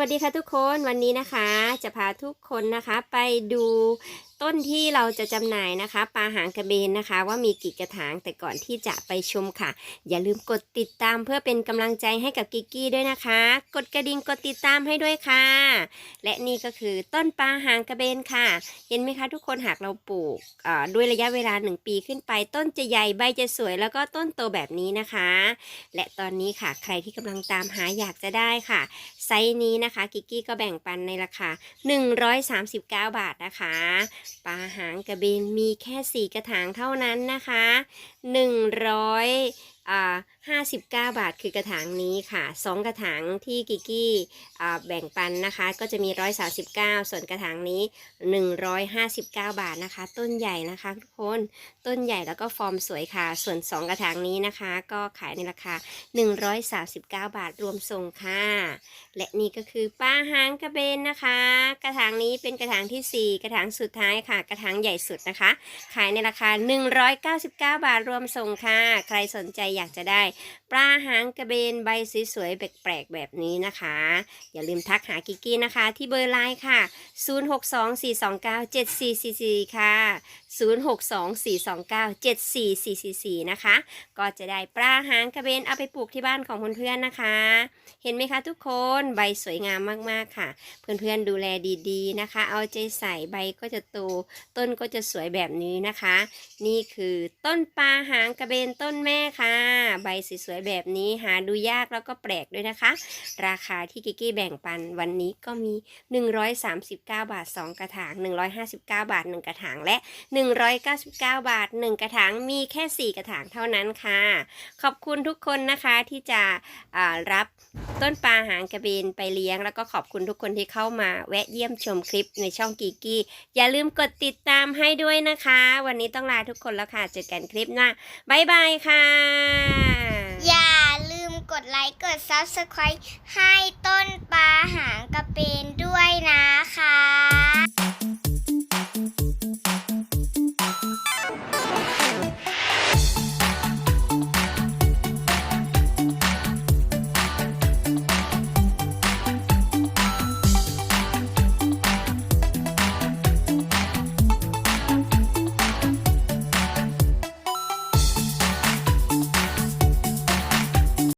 วัสดีค่ะทุกคนวันนี้นะคะ จะพาทุกคนนะคะไปดู ต้นที่เราจะจำหน่ายนะคะปลาหางกระเบนนะคะ ว่ามีกี่กระถางแต่ก่อนที่จะไปชมค่ะ อย่าลืมกดติดตามเพื่อเป็นกำลังใจให้กับกิกกี้ด้วยนะคะ กดกระดิ่งกดติดตามให้ด้วยค่ะ และนี่ก็คือต้นปลาหางกระเบนค่ะ เห็นไหมคะ ทุกคนหากเราปลูกด้วยระยะเวลาหนึ่งปีขึ้นไป ต้นจะใหญ่ใบจะสวย แล้วก็ต้นโตแบบนี้นะคะ และตอนนี้ค่ะใครที่กำลังตามหาอยากจะได้ค่ะ ไซส์นี้นะคะกิกกี้ก็แบ่งปันในราคา 139 บาทนะคะปลาหางกระเบนมีแค่สี่กระถางเท่านั้นนะคะหนึ่งร้อยอ่า 59 บาทคือกระถางนี้ค่ะ 2 กระถางที่กิกี้แบ่งปันนะคะ ก็จะมี 139 ส่วนกระถางนี้ 159 บาทนะคะ ต้นใหญ่นะคะทุกคนต้นใหญ่แล้วก็ฟอร์มสวยค่ะ ส่วน 2 กระถางนี้นะคะ ก็ขายในราคา 139 บาทรวมส่งค่ะ และนี่ก็คือป้าหางกระเบนนะคะ กระถางนี้เป็นกระถางทีสี่4 กระถางสุดท้ายค่ะ กระถางใหญ่สุดนะคะ ขายในราคา 199 บาทรวมส่งค่ะ ใครสนใจอยากจะได้ปลาหางกระเบนใบสวยๆแปลกๆแบบนี้นะคะ อย่าลืมทักหากิกกี้นะคะ ที่เบอร์ไลน์ค่ะ 0624297444 ค่ะ 0624297444 นะคะ ก็จะได้ปลาหางกระเบนเอาไปปลูกที่บ้านของเพื่อนๆนะคะ เห็นไหมคะทุกคนใบสวยงามมากๆค่ะ เพื่อนๆดูแลดีๆนะคะ เอาใจใส่ใบก็จะโตต้นก็จะสวยแบบนี้นะคะ นี่คือต้นปลาหางกระเบนต้นแม่ค่ะ ใบสวยๆแบบนี้หาดูยากแล้วก็แปลกด้วยนะคะ ราคาที่กิกกี้แบ่งปันวันนี้ก็มี 139 บาท 2 กระถาง 159 บาท 1 กระถางและ 199 บาท 1 กระถางมีแค่ 4 กระถางเท่านั้นค่ะ ขอบคุณทุกคนนะคะที่จะรับต้นปลาหางกระเบนไปเลี้ยง แล้วก็ขอบคุณทุกคนที่เข้ามาแวะเยี่ยมชมคลิปในช่องกีกี้ อย่าลืมกดติดตามให้ด้วยนะคะ วันนี้ต้องลาทุกคนแล้วค่ะ เจอกันคลิปหน้า บ๊ายบายค่ะ Subscribe ให้ต้นปาหา